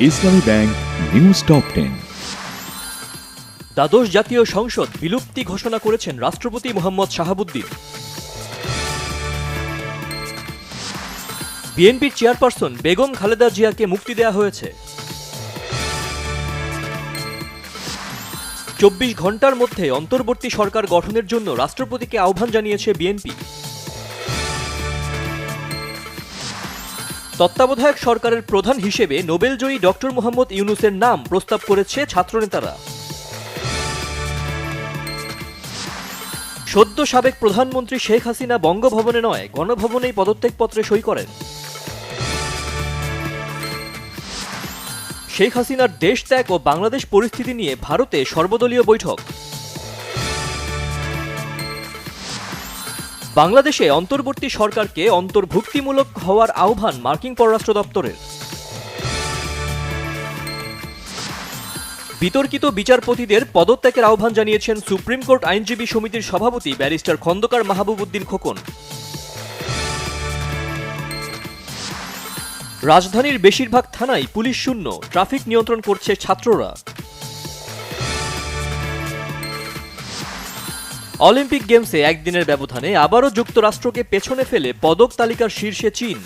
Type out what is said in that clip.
ইসলামী bank news top ten. দ্বাদশ জাতীয় সংসদ বিলুপ্তি ঘোষণা করেছেন রাষ্ট্রপতি মোহাম্মদ শাহাবুদ্দিন। বিএনপির চেয়ারপারসন বেগম খালেদা জিয়াকে মুক্তি দেয়া হয়েছে। চব্বিশ ঘণ্টার মধ্যে অন্তর্বর্তী সরকার গঠনের জন্য রাষ্ট্রপতিকে আহ্বান জানিয়েছে বিএনপি। তত্ত্বাবধায়ক সরকারের প্রধান হিসেবে নোবেলজয়ী ডক্টর মোহাম্মদ ইউনুসের নাম প্রস্তাব করেছে ছাত্রনেতারা। সদ্য সাবেক প্রধানমন্ত্রী শেখ হাসিনা বঙ্গভবনে নয়, গণভবনেই পদত্যাগপত্রে সই করেন। শেখ হাসিনার দেশ ত্যাগ ও বাংলাদেশ পরিস্থিতি নিয়ে ভারতে সর্বদলীয় বৈঠক। বাংলাদেশে অন্তর্বর্তী সরকারকে অন্তর্ভুক্তিমূলক হওয়ার আহ্বান মার্কিন পররাষ্ট্র দপ্তরের। বিতর্কিত বিচারপতিদের পদত্যাগের আহ্বান জানিয়েছেন সুপ্রিম কোর্ট আইনজীবী সমিতির সভাপতি ব্যারিস্টার খন্দকার মাহবুব উদ্দিন খোকন। রাজধানীর বেশিরভাগ থানায় পুলিশ শূন্য, ট্রাফিক নিয়ন্ত্রণ করছে ছাত্ররা। অলিম্পিক গেমসে একদিনের ব্যবধানে আবারও যুক্তরাষ্ট্রকে পেছনে ফেলে পদক তালিকার শীর্ষে চীন।